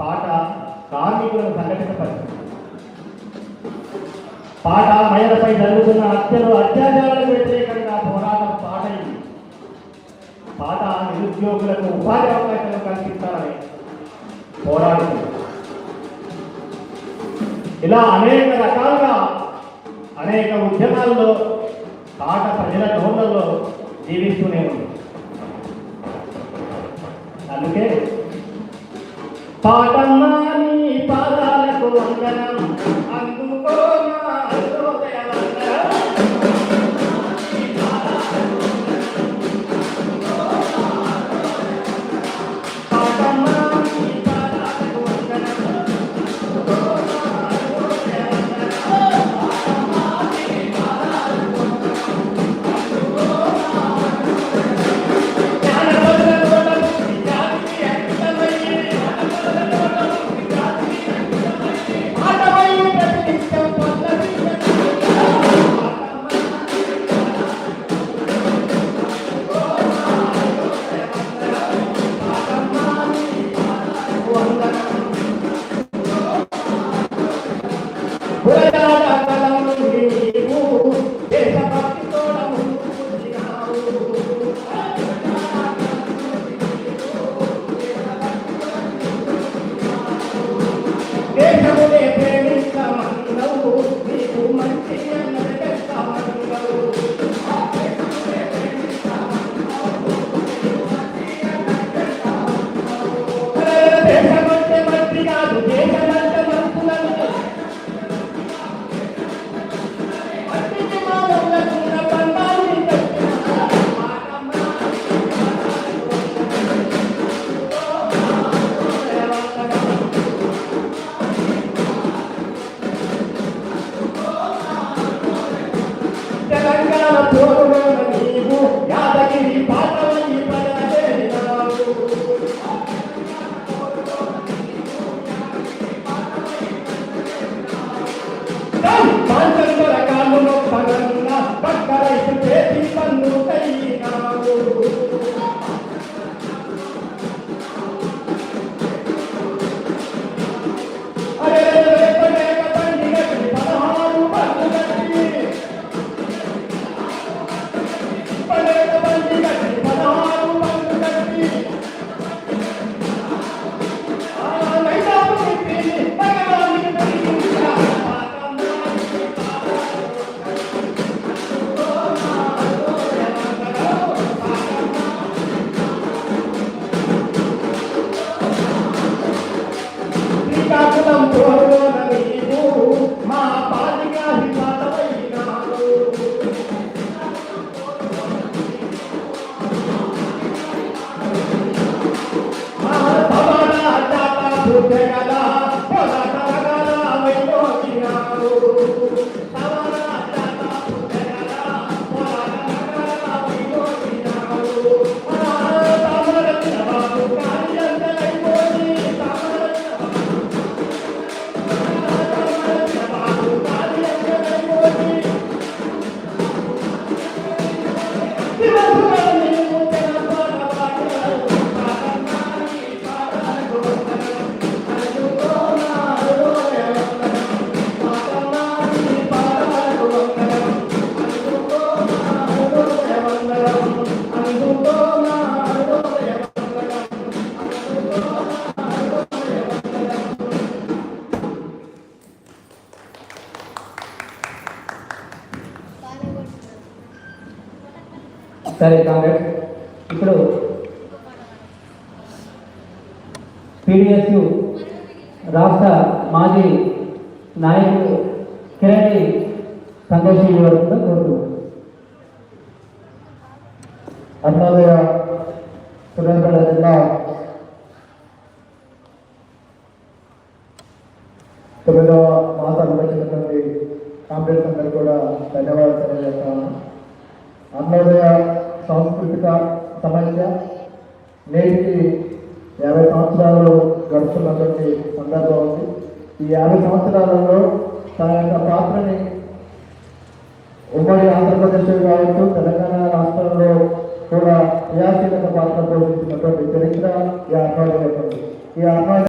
పాట కార్మికులను సంఘటితపరిచింది పాట మహిళపై జరుగుతున్న హత్యలు అత్యాచారాలకు వ్యతిరేకంగా పోరాటం పాట ఇది. పాట నిరుద్యోగులకు ఉపాధి అవకాశాలు కల్పించాలని పోరాడుతుంది ఇలా అనేక రకాలుగా అనేక ఉద్యమాల్లో పాట ప్రజల నోళ్ళలో జీవిస్తూనే ఉంది. అందుకే పాటమ్మా నీ పాదాలకు వందనం Buenas Yeah. సరే కామ్రేడ్ ఇప్పుడు పీడిఎస్యు రాష్ట్ర మాజీ నాయకుడు కిరణి సంతోష్ ఇవ్వడంతో కోరుతున్నాను అన్నదయ సూర్యాపేట జిల్లా తొమ్మిదవ మాత అనుభవించినటువంటి కాంగ్రెస్ అందరికీ కూడా ధన్యవాదాలు తెలియజేస్తాను అన్నోదయ సాంస్కృతిక సమస్య నేటికి యాభై సంవత్సరాలు గడుస్తున్నటువంటి సందర్భం ఉంది. ఈ యాభై సంవత్సరాలలో తన యొక్క పాత్రని ఉమ్మడి ఆంధ్రప్రదేశ్ కావచ్చు తెలంగాణ రాష్ట్రంలో కూడా క్రియాశీలక పాత్ర పోషించినటువంటి చరిత్ర ఈ అన్నోదయ ఈ అన్నోదయ